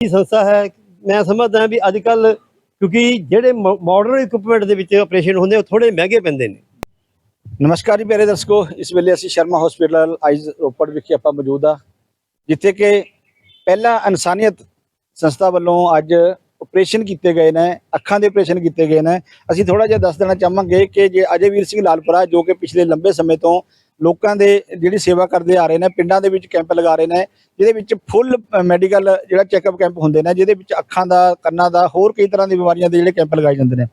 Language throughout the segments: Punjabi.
ਇਹ ਸੰਸਥਾ ਹੈ। ਮੈਂ ਸਮਝਦਾ ਵੀ ਅੱਜ ਕੱਲ ਕਿਉਂਕਿ ਜਿਹੜੇ ਮਾਡਰਨ ਇਕਵਿਪਮੈਂਟ ਦੇ ਵਿੱਚ ਆਪਰੇਸ਼ਨ ਹੁੰਦੇ ਉਹ ਥੋੜੇ ਮਹਿੰਗੇ ਪੈਂਦੇ ਨੇ। ਨਮਸਕਾਰ ਜੀ ਪਿਆਰੇ ਦਰਸ਼ਕੋ, ਇਸ ਵੇਲੇ ਅਸੀਂ ਸ਼ਰਮਾ ਹਸਪੀਟਲ ਆਈਜ਼ ਰੋਪੜ ਵਿਖੇ ਆਪਾਂ ਮੌਜੂਦ ਆ ਜਿੱਥੇ ਕਿ ਪਹਿਲਾ ਇਨਸਾਨੀਅਤ ਸੰਸਥਾ ਵੱਲੋਂ ਅੱਜ ਆਪਰੇਸ਼ਨ ਕੀਤੇ ਗਏ ਨੇ, ਅੱਖਾਂ ਦੇ ਆਪਰੇਸ਼ਨ ਕੀਤੇ ਗਏ ਨੇ। ਅਸੀਂ ਥੋੜਾ ਜਿਹਾ ਦੱਸ ਦੇਣਾ ਚਾਹਾਂਗੇ ਕਿ ਜੇ ਅਜੇ ਵੀਰ ਸਿੰਘ ਲਾਲਪੁਰਾ, ਜੋ ਕਿ ਪਿਛਲੇ ਲੰਬੇ ਸਮੇਂ ਤੋਂ ਲੋਕਾਂ ਦੇ ਜਿਹੜੀ ਸੇਵਾ ਕਰਦੇ ਆ ਰਹੇ ਨੇ, ਪਿੰਡਾਂ ਦੇ ਵਿੱਚ ਕੈਂਪ ਲਗਾ ਰਹੇ ਨੇ, ਜਿਹਦੇ ਵਿੱਚ ਫੁੱਲ ਮੈਡੀਕਲ ਜਿਹੜਾ ਚੈੱਕਅਪ ਕੈਂਪ ਹੁੰਦੇ ਨੇ, ਜਿਹਦੇ ਵਿੱਚ ਅੱਖਾਂ ਦਾ, ਕੰਨਾਂ ਦਾ, ਹੋਰ ਕਈ ਤਰ੍ਹਾਂ ਦੀ ਬਿਮਾਰੀਆਂ ਦੇ ਜਿਹੜੇ ਕੈਂਪ ਲਗਾਏ ਜਾਂਦੇ ਨੇ।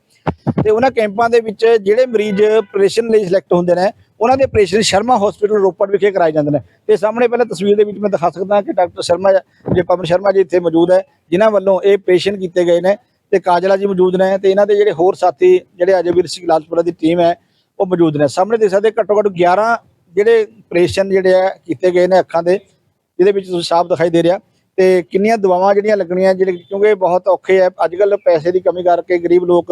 ਤੇ ਉਹਨਾਂ ਕੈਂਪਾਂ ਦੇ ਵਿੱਚ ਜਿਹੜੇ ਮਰੀਜ਼ ਆਪਰੇਸ਼ਨ ਲਈ ਸਿਲੈਕਟ ਹੁੰਦੇ ਨੇ, ਉਹਨਾਂ ਦੇ ਆਪਰੇਸ਼ਨ ਸ਼ਰਮਾ ਹਸਪੀਟਲ ਰੋਪੜ ਵਿਖੇ ਕਰਾਏ ਜਾਂਦੇ ਨੇ। ਤੇ ਸਾਹਮਣੇ ਪਹਿਲਾਂ ਤਸਵੀਰ ਦੇ ਵਿੱਚ ਮੈਂ ਦਿਖਾ ਸਕਦਾ ਕਿ ਡਾਕਟਰ ਸ਼ਰਮਾ ਜੇ ਪਵਨ ਸ਼ਰਮਾ ਜੀ ਇੱਥੇ ਮੌਜੂਦ ਹੈ, ਜਿਨ੍ਹਾਂ ਵੱਲੋਂ ਇਹ ਆਪਰੇਸ਼ਨ ਕੀਤੇ ਗਏ ਨੇ, ਤੇ ਕਾਜਲਾ ਜੀ ਮੌਜੂਦ ਨੇ, ਤੇ ਇਹਨਾਂ ਦੇ ਜਿਹੜੇ ਹੋਰ ਸਾਥੀ, ਜਿਹੜੇ ਅਜੇ ਅਜੇਵੀਰ ਸਿੰਘ ਲਾਲਪੁਰਾ ਦੀ ਟੀਮ ਹੈ, ਉਹ ਮੌਜੂਦ ਨੇ। ਸਾਹਮਣੇ ਦੇਖ ਸਕਦੇ ਘੱਟੋ ਘੱਟ 11 ਜਿਹੜੇ ਪ੍ਰੇਸ਼ਨ ਜਿਹੜੇ ਆ ਕੀਤੇ ਗਏ ਨੇ ਅੱਖਾਂ ਦੇ, ਜਿਹਦੇ ਵਿੱਚ ਤੁਸੀਂ ਸਾਫ਼ ਦਿਖਾਈ ਦੇ ਰਿਹਾ। ਤੇ ਕਿੰਨੀਆਂ ਦਵਾਵਾਂ ਜਿਹੜੀਆਂ ਲੱਗਣੀਆਂ, ਜਿਹੜੇ ਕਿਉਂਕਿ ਬਹੁਤ ਔਖੇ ਆ ਅੱਜ ਕੱਲ ਪੈਸੇ ਦੀ ਕਮੀ ਕਰਕੇ ਗਰੀਬ ਲੋਕ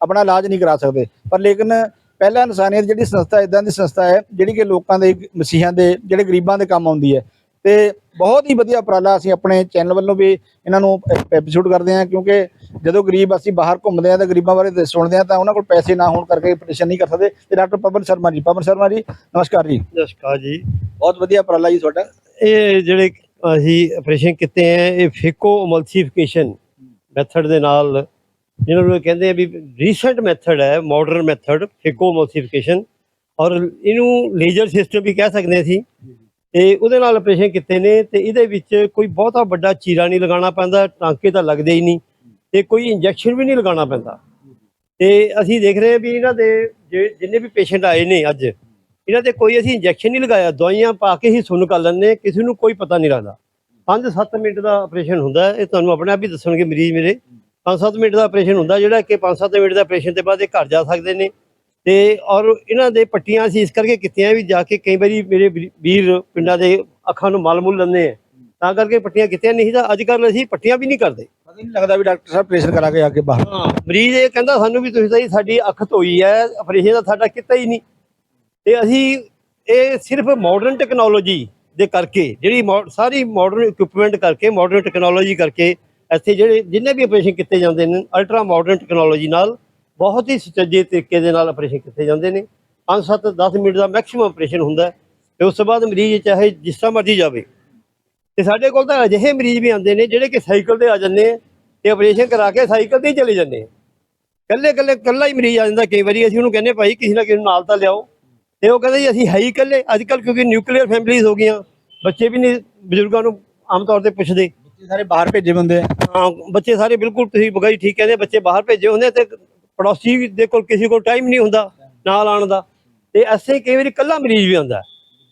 ਆਪਣਾ ਇਲਾਜ ਨਹੀਂ ਕਰਾ ਸਕਦੇ। ਪਰ ਲੇਕਿਨ ਪਹਿਲਾ ਇਨਸਾਨੀਅਤ ਜਿਹੜੀ ਸੰਸਥਾ ਇਦਾਂ ਦੀ ਸੰਸਥਾ ਹੈ, ਜਿਹੜੀ ਕਿ ਲੋਕਾਂ ਦੇ ਮਸੀਹਾਂ ਦੇ, ਜਿਹੜੇ ਗਰੀਬਾਂ ਦੇ ਕੰਮ ਆਉਂਦੀ ਹੈ। ਤੇ ਬਹੁਤ ਹੀ ਵਧੀਆ ਉਪਰਾਲਾ ਅਸੀਂ ਆਪਣੇ ਚੈਨਲ ਵੱਲੋਂ ਵੀ ਇਹਨਾਂ ਨੂੰ ਐਪੀਸੋਡ ਕਰਦੇ ਹਾਂ, ਕਿਉਂਕਿ ਜਦੋਂ ਗਰੀਬ ਅਸੀਂ ਬਾਹਰ ਘੁੰਮਦੇ ਹਾਂ ਤਾਂ ਗਰੀਬਾਂ ਬਾਰੇ ਸੁਣਦੇ ਹਾਂ ਤਾਂ ਉਹਨਾਂ ਕੋਲ ਪੈਸੇ ਨਾ ਹੋਣ ਕਰਕੇ ਆਪਰੇਸ਼ਨ ਨਹੀਂ ਕਰ ਸਕਦੇ। ਤੇ ਡਾਕਟਰ ਪਵਨ ਸ਼ਰਮਾ ਜੀ ਪਵਨ ਸ਼ਰਮਾ ਜੀ ਨਮਸਕਾਰ ਜੀ। ਨਮਸਕਾਰ ਜੀ। ਬਹੁਤ ਵਧੀਆ ਉਪਰਾਲਾ ਜੀ ਤੁਹਾਡਾ। ਇਹ ਜਿਹੜੇ ਅਸੀਂ ਆਪਰੇਸ਼ਨ ਕੀਤੇ ਹੈ ਇਹ ਫੇਕੋ ਅਮਲਸੀਫਿਕੇਸ਼ਨ ਮੈਥਡ ਦੇ ਨਾਲ ਜਿਹਨਾਂ ਨੂੰ ਕਹਿੰਦੇ ਆ ਵੀ ਰੀਸੈਂਟ ਮੈਥਡ ਹੈ ਮਾਡਰਨ ਮੈਥਡ ਫੇਕੋ ਅਮਲਸੀਫਿਕੇਸ਼ਨ ਔਰ ਇਹਨੂੰ ਲੇਜ਼ਰ ਸਿਸਟਮ ਵੀ ਕਹਿ ਸਕਦੇ ਅਸੀਂ। ਤੇ ਉਹਦੇ ਨਾਲ ਆਪਰੇਸ਼ਨ ਕੀਤੇ ਨੇ ਤੇ ਇਹਦੇ ਵਿੱਚ ਕੋਈ ਬਹੁਤਾ ਵੱਡਾ ਚੀਰਾ ਨਹੀਂ ਲਗਾਉਣਾ ਪੈਂਦਾ ਟਾਂਕੇ ਤਾਂ ਲੱਗਦੇ ਹੀ ਨਹੀਂ। ਤੇ ਕੋਈ ਇੰਜੈਕਸ਼ਨ ਵੀ ਨਹੀਂ ਲਗਾਉਣਾ ਪੈਂਦਾ। ਤੇ ਅਸੀਂ ਦੇਖ ਰਹੇ ਹਾਂ ਵੀ ਇਹਨਾਂ ਦੇ ਜੇ- ਜਿੰਨੇ ਵੀ ਪੇਸ਼ੈਂਟ ਆਏ ਨੇ ਅੱਜ, ਇਹਨਾਂ ਤੇ ਕੋਈ ਅਸੀਂ ਇੰਜੈਕਸ਼ਨ ਨਹੀਂ ਲਗਾਇਆ। ਦਵਾਈਆਂ ਪਾ ਕੇ ਹੀ ਸੁਣ ਕਰ ਲੈਂਦੇ ਕਿਸੇ ਨੂੰ ਕੋਈ ਪਤਾ ਨਹੀਂ ਲੱਗਦਾ। 5-7 ਮਿੰਟ ਦਾ ਆਪਰੇਸ਼ਨ ਹੁੰਦਾ ਇਹ ਤੁਹਾਨੂੰ ਆਪਣੇ ਆਪ ਹੀ ਦੱਸਣਗੇ ਮਰੀਜ਼ ਮੇਰੇ। 5-7 ਮਿੰਟ ਦਾ ਆਪਰੇਸ਼ਨ ਹੁੰਦਾ ਜਿਹੜਾ ਕਿ 5-7 ਮਿੰਟ ਦਾ ਆਪਰੇਸ਼ਨ ਤੋਂ ਬਾਅਦ ਇਹ ਘਰ ਜਾ ਸਕਦੇ ਨੇ। ਤੇ ਔਰ ਇਹਨਾਂ ਦੇ ਪੱਟੀਆਂ ਅਸੀਂ ਇਸ ਕਰਕੇ ਕੀਤੀਆਂ ਵੀ ਜਾ ਕੇ ਕਈ ਵਾਰੀ ਮੇਰੇ ਵੀਰ- ਵੀਰ ਪਿੰਡਾਂ ਦੇ ਅੱਖਾਂ ਨੂੰ ਮਲ ਮੁੱਲ ਲੈਂਦੇ ਆ। ਤਾਂ ਕਰਕੇ ਪੱਟੀਆਂ ਕੀਤੀਆਂ ਨਹੀਂ ਤਾਂ ਅੱਜ ਕੱਲ੍ਹ ਅਸੀਂ ਪੱਟੀਆਂ ਵੀ ਨਹੀਂ ਕਰਦੇ। ਪਤਾ ਨਹੀਂ ਲੱਗਦਾ ਵੀ ਡਾਕਟਰ ਸਾਹਿਬ ਆਪਰੇਸ਼ਨ ਕਰਾ ਕੇ ਆ ਕੇ ਬਾਹਰ। ਹਾਂ, ਮਰੀਜ਼ ਇਹ ਕਹਿੰਦਾ ਸਾਨੂੰ ਵੀ ਤੁਸੀਂ ਤਾਂ ਜੀ ਸਾਡੀ ਅੱਖ ਧੋਈ ਹੈ, ਆਪਰੇਸ਼ਨ ਦਾ ਸਾਡਾ ਕੀਤਾ ਹੀ ਨਹੀਂ। ਤੇ ਅਸੀਂ ਇਹ ਸਿਰਫ ਮਾਡਰਨ ਟੈਕਨੋਲੋਜੀ ਦੇ ਕਰਕੇ, ਜਿਹੜੀ ਮੋ- ਸਾਰੀ ਮਾਡਰਨ ਇਕਵਿਪਮੈਂਟ ਕਰਕੇ ਮਾਡਰਨ ਟੈਕਨੋਲੋਜੀ ਕਰਕੇ, ਇੱਥੇ ਜਿਹੜੇ, ਜਿੰਨੇ ਵੀ ਆਪਰੇਸ਼ਨ ਕੀਤੇ ਜਾਂਦੇ ਨੇ ਅਲਟਰਾ ਮਾਡਰਨ ਟੈਕਨੋਲੋਜੀ ਨਾਲ ਬਹੁਤ ਹੀ ਸੁਚੱਜੇ ਤਰੀਕੇ ਦੇ ਨਾਲ ਆਪਰੇਸ਼ਨ ਕੀਤੇ ਜਾਂਦੇ ਨੇ। 5-7 10 ਮਿੰਟ ਦਾ ਮੈਕਸਿਮਮ ਆਪਰੇਸ਼ਨ ਹੁੰਦਾ ਹੈ। ਤੇ ਉਸ ਤੋਂ ਬਾਅਦ ਮਰੀਜ਼ ਚਾਹੇ ਜਿਸ ਤਰ੍ਹਾਂ ਮਰਜ਼ੀ ਜਾਵੇ ਤੇ ਸਾਡੇ ਕੋਲ ਤਾਂ ਅਜਿਹੇ ਮਰੀਜ਼ ਵੀ ਆਉਂਦੇ ਨੇ ਜਿਹੜੇ ਕਿ ਸਾਈਕਲ ਤੇ ਆ ਜਾਂਦੇ ਆ ਤੇ ਆਪਰੇਸ਼ਨ ਕਰਾ ਕੇ ਸਾਈਕਲ ਤੇ ਹੀ ਚਲੇ ਜਾਂਦੇ ਆ। ਕੱਲੇ ਕੱਲੇ ਕੱਲਾ ਹੀ ਮਰੀਜ਼ ਆ ਜਾਂਦਾ ਕਈ ਵਾਰੀ ਅਸੀਂ ਉਹਨੂੰ ਕਹਿੰਦੇ ਭਾਈ ਕਿਸੇ ਨਾ ਕਿਸੇ ਨੂੰ ਨਾਲ ਤਾਂ ਲਿਆਓ। ਤੇ ਉਹ ਕਹਿੰਦੇ ਜੀ ਅਸੀਂ ਹੈ ਹੀ ਕੱਲੇ ਅੱਜ ਕੱਲ ਕਿਉਂਕਿ ਨਿਊਕਲੀਅਰ ਫੈਮਿਲੀਜ਼ ਹੋ ਗਈਆਂ ਬੱਚੇ ਵੀ ਨਹੀਂ ਬਜ਼ੁਰਗਾਂ ਨੂੰ ਆਮ ਤੌਰ ਤੇ ਪੁੱਛਦੇ। ਬੱਚੇ ਸਾਰੇ ਬਾਹਰ ਭੇਜੇ ਹੁੰਦੇ ਆ। ਹਾਂ ਬੱਚੇ ਸਾਰੇ ਬਿਲਕੁਲ ਤੁਸੀਂ ਬਗਾਈ ਠੀਕ ਕਹਿੰਦੇ ਬੱਚੇ ਬਾਹਰ ਭੇਜੇ ਹੁੰਦੇ ਤੇ ਪੜੋਸੀ ਦੇ ਕੋਲ ਕਿਸੇ ਕੋਲ ਟਾਈਮ ਨਹੀਂ ਹੁੰਦਾ ਨਾਲ ਆਉਣ ਦਾ। ਤੇ ਐਸੇ ਕਈ ਵਾਰੀ ਕੱਲਾ ਮਰੀਜ਼ ਵੀ ਆਉਂਦਾ।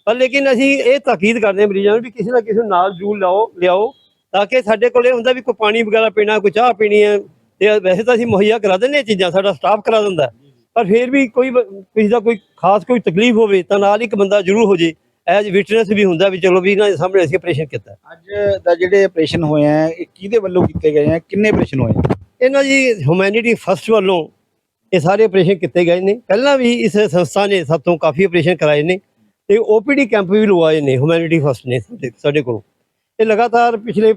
ਪਰ ਲੇਕਿਨ ਅਸੀਂ ਇਹ ਤਾਕੀਦ ਕਰਦੇ ਹਾਂ ਮਰੀਜ਼ਾਂ ਨੂੰ ਵੀ ਕਿਸੇ ਨਾ ਕਿਸੇ ਨੂੰ ਨਾਲ ਜੂਲ ਲਾਓ ਲਿਆਓ ਤਾਂ ਕਿ ਸਾਡੇ ਕੋਲ ਇਹ ਹੁੰਦਾ ਵੀ ਕੋਈ ਪਾਣੀ ਵਗੈਰਾ ਪੀਣਾ ਕੋਈ ਚਾਹ ਪੀਣੀ ਹੈ ਤੇ ਵੈਸੇ ਤਾਂ ਅਸੀਂ ਮੁਹੱਈਆ ਕਰਾ ਦਿੰਦੇ ਹਾਂ ਚੀਜ਼ਾਂ ਸਾਡਾ ਸਟਾਫ ਕਰਾ ਦਿੰਦਾ। ਪਰ ਫਿਰ ਵੀ ਕੋਈ ਕਿਸੇ ਦਾ ਕੋਈ ਖਾਸ ਕੋਈ ਤਕਲੀਫ ਹੋਵੇ ਤਾਂ ਨਾਲ ਇੱਕ ਬੰਦਾ ਜ਼ਰੂਰ ਹੋ ਜੇ ਐਜ ਵਿਟਨੈਸ ਵੀ ਹੁੰਦਾ ਵੀ ਚਲੋ ਵੀ ਇਹਨਾਂ ਦੇ ਸਾਹਮਣੇ ਅਸੀਂ ਆਪਰੇਸ਼ਨ ਕੀਤਾ ਅੱਜ ਦਾ ਜਿਹੜੇ ਆਪਰੇਸ਼ਨ ਹੋਏ ਆ ਇਹ ਕਿਹਦੇ ਵੱਲੋਂ ਕੀਤੇ ਗਏ ਆ ਕਿੰਨੇ ਆਪਰੇਸ਼ਨ ਹੋਏ? ਇਹਨਾਂ ਜੀ ਹਿਊਮੈਨਿਟੀ ਫਸਟ ਵੱਲੋਂ ਇਹ ਸਾਰੇ ਆਪਰੇਸ਼ਨ ਕੀਤੇ ਗਏ ਨੇ ਪਹਿਲਾਂ ਵੀ ਇਸ ਸੰਸਥਾ ਨੇ ਸਾਡੇ ਤੋਂ ਕਾਫੀ ਆਪਰੇਸ਼ਨ ਕਰਾਏ ਨੇ ਤੇ ਓਪੀਡੀ ਕੈਂਪ ਵੀ ਲਵਾਏ ਨੇ ਹਿਊਮੈਨਿਟੀ ਫਸਟ ਨੇ ਸਾਡੇ- ਸਾਡੇ ਕੋਲ। ਇਹ ਲਗਾਤਾਰ ਪਿਛਲੇ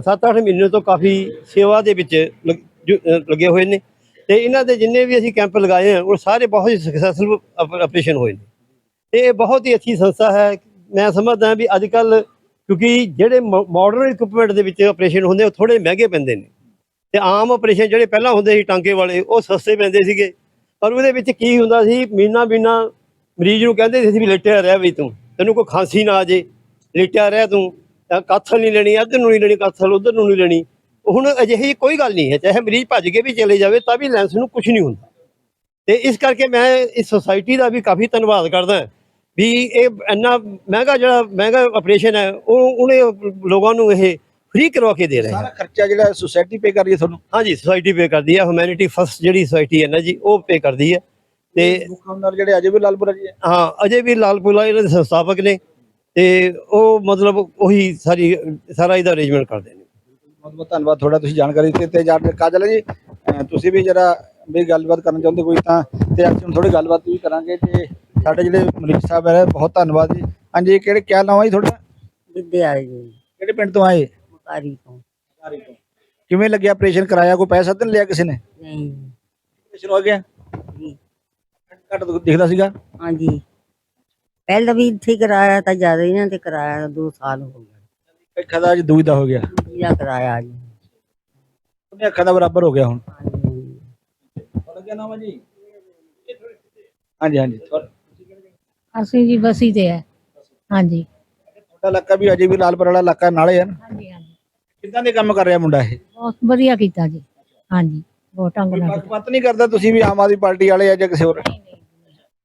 7-8 ਮਹੀਨੇ ਤੋਂ ਕਾਫੀ ਸੇਵਾ ਦੇ ਵਿੱਚ ਲੱਗ- ਲੱਗੇ ਹੋਏ ਨੇ ਤੇ ਇਹਨਾਂ ਦੇ ਜਿੰਨੇ ਵੀ ਅਸੀਂ ਕੈਂਪ ਲਗਾਏ ਆ, ਉਹ ਸਾਰੇ ਬਹੁਤ ਹੀ ਸਕਸੈਸਫੁਲ ਆਪਰੇਸ਼ਨ ਹੋਏ ਨੇ। ਤੇ ਇਹ ਬਹੁਤ ਹੀ ਅੱਛੀ ਸੰਸਥਾ ਹੈ। ਮੈਂ ਸਮਝਦਾ ਵੀ ਅੱਜ ਕੱਲ ਕਿਉਂਕਿ ਜਿਹੜੇ ਮਾਡਰਨ ਇਕਵਿਪਮੈਂਟ ਦੇ ਵਿੱਚ ਆਪਰੇਸ਼ਨ ਹੁੰਦੇ ਉਹ ਥੋੜੇ ਮਹਿੰਗੇ ਪੈਂਦੇ ਨੇ। ਤੇ ਆਮ ਆਪਰੇਸ਼ਨ ਜਿਹੜੇ ਪਹਿਲਾਂ ਹੁੰਦੇ ਸੀ, ਟਾਂਕੇ ਵਾਲੇ, ਉਹ ਸਸਤੇ ਪੈਂਦੇ ਸੀਗੇ। ਪਰ ਉਹਦੇ ਵਿੱਚ ਕੀ ਹੁੰਦਾ ਸੀ ਮਹੀਨਾ ਮੀਨਾ ਮਰੀਜ਼ ਨੂੰ ਕਹਿੰਦੇ ਸੀ ਵੀ ਲੇਟਿਆ ਰਹਿ ਵੀ ਤੂੰ। ਤੈਨੂੰ ਕੋਈ ਖਾਂਸੀ ਨਾ ਆ ਜੇ। ਲੇਟਿਆ ਰਹਿ ਤੂੰ। ਤਾਂ ਕਾਥਲ ਨਹੀਂ ਲੈਣੀ ਇੱਧਰ ਨੂੰ ਨਹੀਂ ਲੈਣੀ ਕਾਥਲ ਉਧਰ ਨੂੰ ਨਹੀਂ ਲੈਣੀ। ਹੁਣ ਅਜਿਹੀ ਕੋਈ ਗੱਲ ਨਹੀਂ ਹੈ। ਚਾਹੇ ਮਰੀਜ਼ ਭੱਜ ਕੇ ਵੀ ਚਲੇ ਜਾਵੇ ਤਾਂ ਵੀ ਲੈਂਸ ਨੂੰ ਕੁਝ ਨਹੀਂ ਹੁੰਦਾ। ਤੇ ਇਸ ਕਰਕੇ ਮੈਂ ਇਸ ਸੁਸਾਇਟੀ ਦਾ ਵੀ ਕਾਫੀ ਧੰਨਵਾਦ ਕਰਦਾ ਵੀ ਇਹ ਇੰਨਾ ਮਹਿੰਗਾ ਜਿਹੜਾ ਮਹਿੰਗਾ ਆਪਰੇਸ਼ਨ ਹੈ ਉਹ ਉਹਨੇ ਲੋਕਾਂ ਨੂੰ ਇਹ ਫ੍ਰੀ ਕਰਵਾ ਕੇ ਦੇ ਰਹੇ ਸਾਰਾ ਖਰਚਾ ਜਿਹੜਾ ਸੁਸਾਇਟੀ ਪੇ ਕਰ ਰਹੀ ਹੈ ਤੁਹਾਨੂੰ? ਹਾਂਜੀ ਸੁਸਾਇਟੀ ਪੇ ਕਰਦੀ ਹੈ। ਹਿਊਮੈਨਿਟੀ ਫਸਟ ਜਿਹੜੀ ਸੁਸਾਇਟੀ ਹੈ ਨਾ ਜੀ ਉਹ ਪੇ ਕਰਦੀ ਹੈ। ਤੇ ਆਮਦਾਰ ਜਿਹੜੇ ਅਜੇ ਵੀ ਲਾਲਪੁਰਾ ਜੀ ਹੈ। ਅਜੇ ਵੀ ਲਾਲਪੁਰਾ ਇਹਨਾਂ ਦੇ ਸੰਸਥਾਪਕ ਨੇ ਤੇ ਉਹ ਮਤਲਬ ਉਹੀ ਸਾਰੀ ਸਾਰਾ ਇਹਦਾ ਅਰੇਂਜਮੈਂਟ ਕਰਦੇ ਨੇ। ਬਹੁਤ ਬਹੁਤ ਧੰਨਵਾਦ ਤੁਹਾਡਾ ਤੁਸੀਂ ਜਾਣਕਾਰੀ ਦਿੱਤੀ ਤੇ ਜਾਣ ਕਾਜਲ ਜੀ ਤੁਸੀਂ ਵੀ ਜਰਾ ਵੀ ਗੱਲਬਾਤ ਕਰਨਾ ਚਾਹੁੰਦੇ ਕੋਈ ਤਾਂ ਤੇ ਅੱਜ ਹੁਣ ਥੋੜੀ ਗੱਲਬਾਤ ਵੀ ਕਰਾਂਗੇ ਤੇ ਸਾਡੇ ਜਿਹੜੇ ਮਰੀਜ਼ ਸਾਹਿਬ ਹੈ ਬਹੁਤ ਧੰਨਵਾਦ ਜੀ। ਹਾਂਜੀ ਕਿਹੜੇ ਕਿਆ ਨਾਮ ਹੈ ਜੀ ਤੁਹਾਡਾ? ਵਿਦਿਆ ਜੀ। ਕਿਹੜੇ ਪਿੰਡ ਤੋਂ ਆਏ? ਮੁਕਾਰੀ ਤੋਂ। ਕਿਵੇਂ ਲੱਗਿਆ ਆਪਰੇਸ਼ਨ ਕਰਾਇਆ ਕੋਈ ਪੈਸਾ ਤਾਂ ਨਹੀਂ ਲਿਆ ਕਿਸੇ ਨੇ? ਨਹੀਂ। ਆਪਰੇਸ਼ਨ ਹੋ ਗਿਆ? ਘੱਟ ਦਿਖਦਾ ਸੀਗਾ। ਹਾਂਜੀ। ਪਹਿਲਾਂ ਵੀ ਇੱਥੇ ਹੀ ਕਰਾਇਆ ਤਾਂ ਜ਼ਿਆਦਾ ਇਹਨਾਂ ਤੇ ਕਰਾਇਆ 2 ਸਾਲ ਹੋ ਗਏ। ਅੱਖਾਂ ਦਾ ਅੱਜ ਦੂਈ ਦਾ ਹੋ ਗਿਆ। ਇਹਦਾ ਕਰਾਇਆ ਜੀ ਉਹਨੇ ਅੱਖਾਂ ਦਾ ਬਰਾਬਰ ਹੋ ਗਿਆ ਹੁਣ। ਹਾਂਜੀ। ਲੱਗਿਆ ਨਾਮ ਜੀ? ਹਾਂਜੀ ਹਾਂਜੀ ਤੁਹਾਡਾ। ਅਸੀਂ ਜੀ ਬਸੀ ਤੇ ਹੈ ਹਾਂਜੀ। ਇਲਾਕਾ ਵੀ ਅਜੇ ਵੀ ਲਾਲਪੁਰ ਵਾਲਾ ਇਲਾਕਾ ਨਾਲੇ ਹੈ ਨਾ। ਹਾਂਜੀ ਹਾਂਜੀ। ਕਿੱਦਾਂ ਦੇ ਕੰਮ ਕਰ ਰਿਹਾ ਮੁੰਡਾ ਇਹ? ਬਹੁਤ ਵਧੀਆ ਕੀਤਾ ਜੀ। ਹਾਂਜੀ ਬਹੁਤ ਢੰਗ ਨਾਲ ਕੀਤਾ। ਪੱਖਪਾਤ ਨਹੀਂ ਕਰਦਾ ਤੁਸੀਂ ਵੀ ਆਮ ਆਦਮੀ ਪਾਰਟੀ ਵਾਲੇ ਆ ਜਾਂ ਕਿਸੇ ਹੋਰ?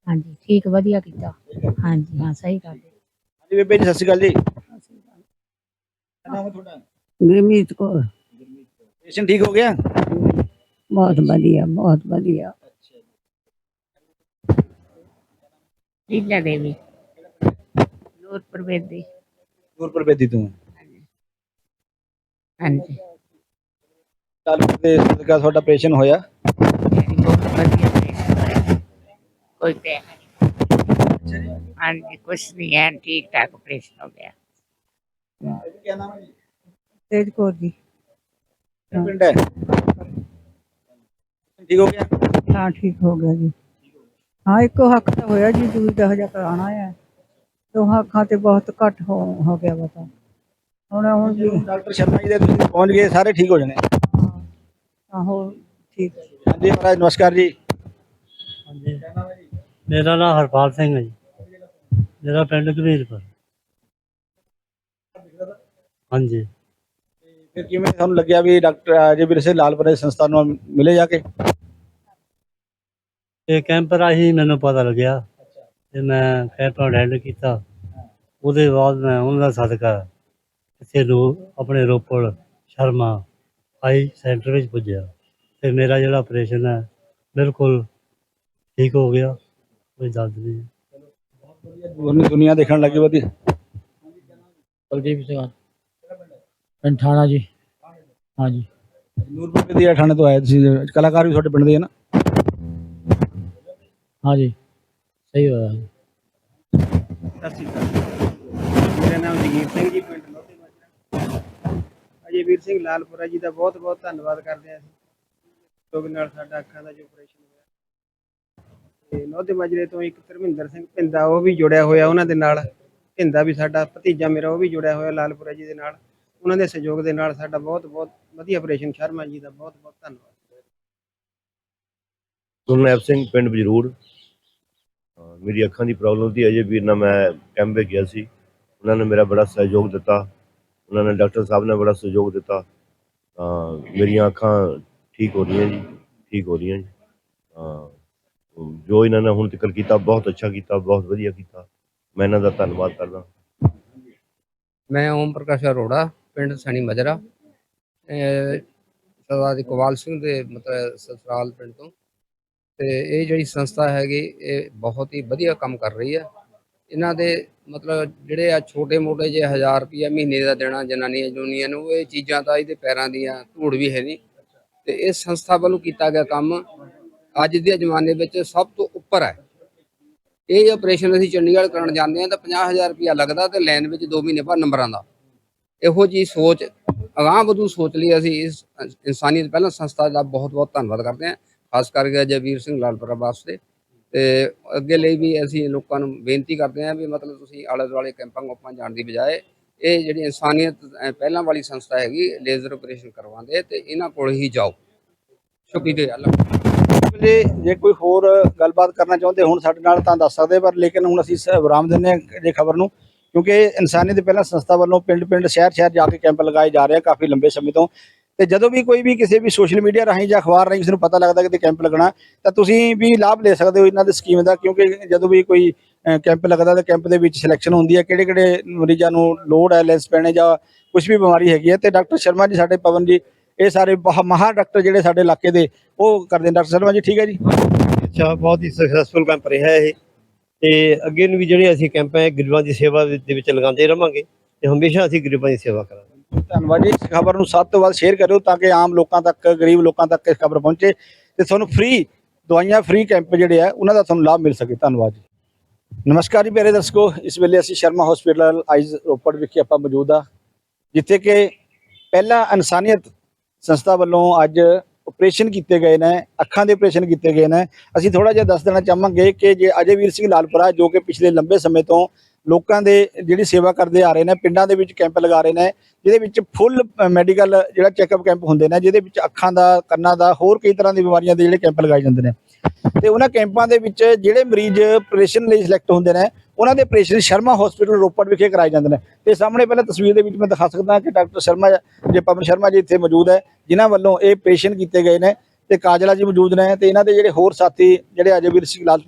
ਹਾਂਜੀ ਠੀਕ ਵਧੀਆ ਕੀਤਾ। ਹਾਂਜੀ ਹਾਂ ਸਹੀ ਗੱਲ। ਹੈ ਹਾਂਜੀ ਬੇਬੇ ਜੀ ਸਤਿ ਸ਼੍ਰੀ ਅਕਾਲ ਜੀ। ਨਾਮ ਹੈ ਤੁਹਾਡਾ? ਗੁਰਮੀਤ ਕੋ ਪੇਸ਼ੈਂਟ ਠੀਕ ਹੋ ਗਿਆ? ਬਹੁਤ ਵਧੀਆ ਬਹੁਤ ਵਧੀਆ। ਲੀਲਾ ਦੇਵੀ। ਨੂਰਪੁਰ ਬੇਦੀ। ਨੂਰਪੁਰ ਬੇਦੀ ਤੋਂ। ਹਾਂਜੀ। ਚੱਲ ਤੇ ਸਦਕਾ ਤੁਹਾਡਾ ਆਪਰੇਸ਼ਨ ਹੋਇਆ। ਬਹੁਤ ਵਧੀਆ। ਕੋਈ ਤੇ ਹਾਂਜੀ ਕੁਛ ਨਹੀਂ ਹੈ ਠੀਕ ਠਾਕ ਆਪਰੇਸ਼ਨ ਹੋ ਗਿਆ। ਕੀ ਨਾਮ ਹੈ ਜੀ? ਤੇਜ ਕੌਰ ਜੀ। ਪਿੰਡ ਹੈ? ਠੀਕ ਹੋ ਗਿਆ? ਹਾਂ ਠੀਕ ਹੋ ਗਿਆ ਜੀ। ਹਾਂ ਇੱਕੋ ਹੱਕ ਤਾਂ ਹੋਇਆ ਜੀ ਦੂਜੀ ਦਾ ਹਜਾ ਕਰਾਉਣਾ ਹੈ। ਦੋਹਾਂ ਅੱਖਾਂ ਤੇ ਬਹੁਤ ਘੱਟ ਹੋ ਹੋ ਗਿਆ ਪਤਾ ਹੁਣ ਹੁਣ ਵੀ ਡਾਕਟਰ ਸ਼ਰਮਾ ਜੀ ਦੇ ਤੁਸੀਂ ਪਹੁੰਚ ਗਏ ਸਾਰੇ ਠੀਕ ਹੋ ਜਾਣੇ। ਆਹੋ ਠੀਕ। ਹਾਂਜੀ ਮਹਾਰਾਜ ਨਮਸਕਾਰ ਜੀ। ਮੇਰਾ ਨਾਮ ਹਰਪਾਲ ਸਿੰਘ ਹੈ ਜੀ। ਮੇਰਾ ਪਿੰਡ ਕਬੀਰਪੁਰ ਹਾਂਜੀ। ਫਿਰ ਕਿਵੇਂ ਤੁਹਾਨੂੰ ਲੱਗਿਆ ਵੀ ਡਾਕਟਰ ਅਜੇ ਵਿਰਸੇ ਲਾਲਪੁਰੇ ਸੰਸਥਾ ਨੂੰ ਮਿਲੇ ਜਾ ਕੇ? ਇਹ ਕੈਂਪ ਰਾਹੀਂ ਮੈਨੂੰ ਪਤਾ ਲੱਗਿਆ ਤੇ ਮੈਂ ਕੈਂਪ ਅਟੈਂਡ ਕੀਤਾ। ਉਹਦੇ ਬਾਅਦ ਮੈਂ ਉਹਨਾਂ ਦਾ ਸਦਕਾ ਇੱਥੇ ਰੋ ਆਪਣੇ ਰੋਪੜ ਸ਼ਰਮਾ ਆਈ ਸੈਂਟਰ ਵਿੱਚ ਪੁੱਜਿਆ। ਤੇ ਮੇਰਾ ਜਿਹੜਾ ਆਪਰੇਸ਼ਨ ਹੈ ਬਿਲਕੁਲ ਠੀਕ ਹੋ ਗਿਆ। ਕੋਈ ਦਰਦ ਨਹੀਂ ਦੁਨੀ ਦੁਨੀਆ ਦੇਖਣ ਲੱਗੀ ਵਧੀਆ। ਕੁਲਦੀਪ ਸਿੰਘ। ਪਿੰਡ ਠਾਣਾ ਜੀ। ਹਾਂਜੀ। ਨੂਰਪੁਰ ਦੇ ਠਾਣੇ ਤੋਂ ਆਏ ਤੁਸੀਂ ਕਲਾਕਾਰ ਵੀ ਤੁਹਾਡੇ ਪਿੰਡ ਦੇ ਹੈ ਨਾ? ਹਾਂਜੀ। ਸਹੀ ਹੋਇਆ। ਜੀ। ਮੇਰਾ ਨਾਮ ਜਗੀਰ ਸਿੰਘ ਜੀ ਪਿੰਡ ਲੋਧੀ ਮਾਜਰਾ। ਅਜੇ ਵੀਰ ਸਿੰਘ ਲਾਲਪੁਰਾ ਜੀ ਦਾ ਬਹੁਤ ਬਹੁਤ ਧੰਨਵਾਦ ਕਰਦੇ ਹਾਂ ਅਸੀਂ। ਨਾਲ ਸਾਡਾ ਅੱਖਾਂ ਦਾ ਜੋ ਆਪਰੇਸ਼ਨ ਤੇ ਲੋਧੀ ਮਾਜਰੇ ਤੋਂ ਇੱਕ ਧਰਮਿੰਦਰ ਸਿੰਘ ਪਿੰਦਾ ਉਹ ਵੀ ਜੁੜਿਆ ਹੋਇਆ ਉਹਨਾਂ ਦੇ ਨਾਲ। ਪਿੰਦਾ ਵੀ ਸਾਡਾ ਭਤੀਜਾ ਮੇਰਾ, ਉਹ ਵੀ ਜੁੜਿਆ ਹੋਇਆ ਲਾਲਪੁਰਾ ਜੀ ਦੇ ਨਾਲ। ਉਹਨਾਂ ਦੇ ਸਹਿਯੋਗ ਦੇ ਨਾਲ ਸਾਡਾ ਬਹੁਤ ਬਹੁਤ ਵਧੀਆ ਆਪਰੇਸ਼ਨ ਸ਼ਰਮਾ ਜੀ ਦਾ ਬਹੁਤ ਬਹੁਤ ਧੰਨਵਾਦ। ਗੁਰਨੈਬ ਸਿੰਘ ਪਿੰਡ ਬਜਰੂਰ। ਮੇਰੀ ਅੱਖਾਂ ਦੀ ਪ੍ਰੋਬਲਮ ਸੀ, ਅਜੇ ਵੀਰ ਨਾਲ ਮੈਂ ਕੈਂਪ ਵਿੱਚ ਗਿਆ ਸੀ। ਉਹਨਾਂ ਨੇ ਮੇਰਾ ਬੜਾ ਸਹਿਯੋਗ ਦਿੱਤਾ। ਉਹਨਾਂ ਨੇ ਡਾਕਟਰ ਸਾਹਿਬ ਨੇ ਬੜਾ ਸਹਿਯੋਗ ਦਿੱਤਾ। ਤਾਂ ਮੇਰੀਆਂ ਅੱਖਾਂ ਠੀਕ ਹੋ ਰਹੀਆਂ ਜੀ, ਠੀਕ ਹੋ ਰਹੀਆਂ ਜੀ। ਤਾਂ ਜੋ ਇਹਨਾਂ ਨੇ ਹੁਣ ਤੱਕ ਕੀਤਾ, ਬਹੁਤ ਅੱਛਾ ਕੀਤਾ, ਬਹੁਤ ਵਧੀਆ ਕੀਤਾ। ਮੈਂ ਇਹਨਾਂ ਦਾ ਧੰਨਵਾਦ ਕਰਦਾ ਮੈਂ ਓਮ ਪ੍ਰਕਾਸ਼ ਅਰੋੜਾ, ਪਿੰਡ ਸਣੀ ਮਜਰਾ ਸਰਦਾਰ ਇਕਬਾਲ ਸਿੰਘ ਦੇ ਮਤਲਬ ਸਸਰਾਲ ਪਿੰਡ ਤੋਂ। ਤੇ ਇਹ ਜਿਹੜੀ ਸੰਸਥਾ ਹੈਗੀ, ਇਹ ਬਹੁਤ ਹੀ ਵਧੀਆ ਕੰਮ ਕਰ ਰਹੀ ਹੈ। ਇਹਨਾਂ ਦੇ ਮਤਲਬ ਜਿਹੜੇ ਆ ਛੋਟੇ ਮੋਟੇ ਜੇ 1000 ਰੁਪਏ ਮਹੀਨੇ ਦਾ ਦੇਣਾ, ਜਨਾਨੀਆਂ ਜੂਨੀਆਂ ਨੂੰ, ਇਹ ਚੀਜ਼ਾਂ ਤਾਂ ਇਹਦੇ ਪੈਰਾਂ ਦੀਆਂ ਧੂੜ ਵੀ ਹੈ ਨਹੀਂ। ਤੇ ਇਹ ਸੰਸਥਾ ਵੱਲੋਂ ਕੀਤਾ ਗਿਆ ਕੰਮ ਅੱਜ ਦੇ ਜ਼ਮਾਨੇ ਵਿੱਚ ਸਭ ਤੋਂ ਉੱਪਰ ਹੈ। ਇਹ ਆਪਰੇਸ਼ਨ ਅਸੀਂ ਚੰਡੀਗੜ੍ਹ ਕਰਨ ਜਾਂਦੇ ਹਾਂ ਤਾਂ 50000 ਰੁਪਇਆ ਲੱਗਦਾ ਤੇ ਲਾਈਨ ਵਿੱਚ 2 ਮਹੀਨੇ ਬਾਅਦ ਨੰਬਰਾਂ ਦਾ। ਇਹੋ ਜੀ ਸੋਚ, ਅਗਾਂਹ ਵਧੂ ਸੋਚ ਲਈ ਅਸੀਂ ਇਸ ਇਨਸਾਨੀਅਤ ਪਹਿਲਾਂ ਸੰਸਥਾ ਦਾ ਬਹੁਤ ਬਹੁਤ ਧੰਨਵਾਦ ਕਰਦੇ ਹਾਂ। ਖਾਸ ਕਰਕੇ ਜਗਵੀਰ ਸਿੰਘ ਲਾਲਪੁਰਾ ਵਾਸਤੇ ਤੇ ਅੱਗੇ ਲਈ ਵੀ ਅਸੀਂ ਲੋਕਾਂ ਨੂੰ ਬੇਨਤੀ ਕਰਦੇ ਹਾਂ ਵੀ ਮਤਲਬ ਤੁਸੀਂ ਆਲੇ ਦੁਆਲੇ ਕੈਂਪਾਂ ਕੋਪਾਂ ਜਾਣ ਦੀ ਬਜਾਏ ਇਹ ਜਿਹੜੀ ਇਨਸਾਨੀਅਤ ਪਹਿਲਾਂ ਵਾਲੀ ਸੰਸਥਾ ਹੈਗੀ ਲੇਜ਼ਰ ਆਪਰੇਸ਼ਨ ਕਰਵਾਉਂਦੇ ਤੇ ਇਹਨਾਂ ਕੋਲ ਹੀ ਜਾਓ। ਸ਼ੁਕਰੀਆ ਅੱਲਾਹ ਜੇ ਜੇ ਕੋਈ ਹੋਰ ਗੱਲਬਾਤ ਕਰਨਾ ਚਾਹੁੰਦੇ ਹੁਣ ਸਾਡੇ ਨਾਲ ਤਾਂ ਦੱਸ ਸਕਦੇ ਪਰ ਲੇਕਿਨ ਹੁਣ ਅਸੀਂ ਵਿਰਾਮ ਦਿੰਦੇ ਜੇ ਖਬਰ ਨੂੰ, ਕਿਉਂਕਿ ਇਹ ਦੇ ਪਹਿਲਾਂ ਸੰਸਥਾ ਵੱਲੋਂ ਪਿੰਡ ਪਿੰਡ, ਸ਼ਹਿਰ ਸ਼ਹਿਰ ਜਾ ਕੇ ਕੈਂਪ ਲਗਾਏ ਜਾ ਰਹੇ ਆ ਕਾਫੀ ਲੰਬੇ ਸਮੇਂ ਤੋਂ। ਤੇ ਜਦੋਂ ਵੀ ਕੋਈ ਵੀ ਕਿਸੇ ਵੀ ਸੋਸ਼ਲ ਮੀਡੀਆ ਰਾਹੀਂ ਜਾਂ ਅਖਬਾਰ ਰਾਹੀਂ ਕਿਸੇ ਨੂੰ ਪਤਾ ਲੱਗਦਾ ਕਿ ਕੈਂਪ ਲੱਗਣਾ, ਤਾਂ ਤੁਸੀਂ ਵੀ ਲਾਭ ਲੈ ਸਕਦੇ ਹੋ ਇਹਨਾਂ ਦੇ ਸਕੀਮ ਦਾ, ਕਿਉਂਕਿ ਜਦੋਂ ਵੀ ਕੋਈ ਕੈਂਪ ਲੱਗਦਾ ਤਾਂ ਕੈਂਪ ਦੇ ਵਿੱਚ ਸਿਲੈਕਸ਼ਨ ਹੁੰਦੀ ਹੈ, ਕਿਹੜੇ ਕਿਹੜੇ ਮਰੀਜ਼ਾਂ ਨੂੰ ਲੋੜ ਹੈ, ਲੈਂਸ ਪੈਣੇ ਜਾਂ ਕੁਝ ਵੀ ਬਿਮਾਰੀ ਹੈਗੀ ਹੈ। ਤੇ ਡਾਕਟਰ ਸ਼ਰਮਾ ਜੀ, ਸਾਡੇ ਪਵਨ ਜੀ ਇਹ ਸਾਰੇ ਮਹਾਂ ਡਾਕਟਰ ਜਿਹੜੇ ਸਾਡੇ ਇਲਾਕੇ ਦੇ ਉਹ ਕਰਦੇ ਡਾਕਟਰ ਸ਼ਰਮਾ ਜੀ ਠੀਕ ਹੈ ਜੀ? ਅੱਛਾ ਬਹੁਤ ਹੀ ਸਕਸੈਸਫੁਲ ਕੈਂਪ ਰਿਹਾ ਇਹ। ਤੇ ਅੱਗੇ ਨੂੰ ਵੀ ਜਿਹੜੇ ਅਸੀਂ ਕੈਂਪ ਹੈ ਗਰੀਬਾਂ ਦੀ ਸੇਵਾ ਦੇ ਵਿੱਚ ਲਗਾਉਂਦੇ ਰਵਾਂਗੇ ਤੇ ਹਮੇਸ਼ਾ ਅਸੀਂ ਗਰੀਬਾਂ ਦੀ ਸੇਵਾ ਕਰਾਂਗੇ। ਧੰਨਵਾਦ ਜੀ ਇਸ ਖਬਰ ਨੂੰ ਸਭ ਤੋਂ ਵੱਧ ਸ਼ੇਅਰ ਕਰਿਓ ਤਾਂ ਕਿ ਆਮ ਲੋਕਾਂ ਤੱਕ ਗਰੀਬ ਲੋਕਾਂ ਤੱਕ ਇਹ ਖਬਰ ਪਹੁੰਚੇ ਤੇ ਤੁਹਾਨੂੰ ਫ੍ਰੀ ਦਵਾਈਆਂ ਫ੍ਰੀ ਕੈਂਪ ਜਿਹੜੇ ਆ ਉਹਨਾਂ ਦਾ ਤੁਹਾਨੂੰ ਲਾਭ ਮਿਲ ਸਕੇ। ਧੰਨਵਾਦ ਜੀ। ਨਮਸਕਾਰ ਜੀ ਪਿਆਰੇ ਦਰਸ਼ਕੋ ਇਸ ਵੇਲੇ ਅਸੀਂ ਸ਼ਰਮਾ ਹਸਪੀਟਲ ਆਈਜ਼ ਰੋਪੜ ਵਿਖੇ ਆਪਾਂ ਮੌਜੂਦ ਆ ਜਿੱਥੇ ਕਿ ਪਹਿਲਾ ਇਨਸਾਨੀਅਤ ਸੰਸਥਾ ਵੱਲੋਂ ਅੱਜ ਆਪਰੇਸ਼ਨ ਕੀਤੇ ਗਏ ਨੇ, ਅੱਖਾਂ ਦੇ ਆਪਰੇਸ਼ਨ ਕੀਤੇ ਗਏ ਨੇ। ਅਸੀਂ ਥੋੜਾ ਜਿਹਾ ਦੱਸ ਦੇਣਾ ਚਾਹਾਂਗੇ ਕਿ ਜੇ ਅਜੇਵੀਰ ਸਿੰਘ ਲਾਲਪੁਰਾ, ਜੋ ਕਿ ਪਿਛਲੇ ਲੰਬੇ ਸਮੇਂ ਤੋਂ ਲੋਕਾਂ ਦੇ ਜਿਹੜੀ ਸੇਵਾ ਕਰਦੇ ਆ ਰਹੇ ਨੇ, ਪਿੰਡਾਂ ਦੇ ਵਿੱਚ ਕੈਂਪ ਲਗਾ ਰਹੇ ਨੇ, ਜਿਹਦੇ ਵਿੱਚ ਫੁੱਲ ਮੈਡੀਕਲ ਜਿਹੜਾ ਚੈੱਕਅਪ ਕੈਂਪ ਹੁੰਦੇ ਨੇ, ਜਿਹਦੇ ਵਿੱਚ ਅੱਖਾਂ ਦਾ, ਕੰਨਾਂ ਦਾ, ਹੋਰ ਕਈ ਤਰ੍ਹਾਂ ਦੀ ਬਿਮਾਰੀਆਂ ਦੇ ਜਿਹੜੇ ਕੈਂਪ ਲਗਾਏ ਜਾਂਦੇ ਨੇ। ਤੇ ਉਹਨਾਂ ਕੈਂਪਾਂ ਦੇ ਵਿੱਚ ਜਿਹੜੇ ਮਰੀਜ਼ ਆਪਰੇਸ਼ਨ ਲਈ ਸਿਲੈਕਟ ਹੁੰਦੇ ਨੇ ਉਹਨਾਂ ਦੇ ਆਪਰੇਸ਼ਨ ਸ਼ਰਮਾ ਹਸਪੀਟਲ ਰੋਪੜ ਵਿਖੇ ਕਰਾਏ ਜਾਂਦੇ ਨੇ। ਤੇ ਸਾਹਮਣੇ ਪਹਿਲਾਂ ਤਸਵੀਰ ਦੇ ਵਿੱਚ ਮੈਂ ਦਿਖਾ ਸਕਦਾ ਕਿ ਡਾਕਟਰ ਸ਼ਰਮਾ ਜੇ ਪਵਨ ਸ਼ਰਮਾ ਜੀ ਇੱਥੇ ਮੌਜੂਦ ਹੈ, ਜਿਨ੍ਹਾਂ ਵੱਲੋਂ ਇਹ ਆਪਰੇਸ਼ਨ ਕੀਤੇ ਗਏ ਨੇ ਤੇ ਕਾਜਲਾ ਜੀ ਮੌਜੂਦ ਨੇ ਤੇ ਇਹਨਾਂ ਦੇ ਜਿਹੜੇ ਹੋਰ ਸਾਥੀ ਜਿਹੜੇ ਅਜੇ ਵੀਰ ਸਿੰਘ ਲਾਲ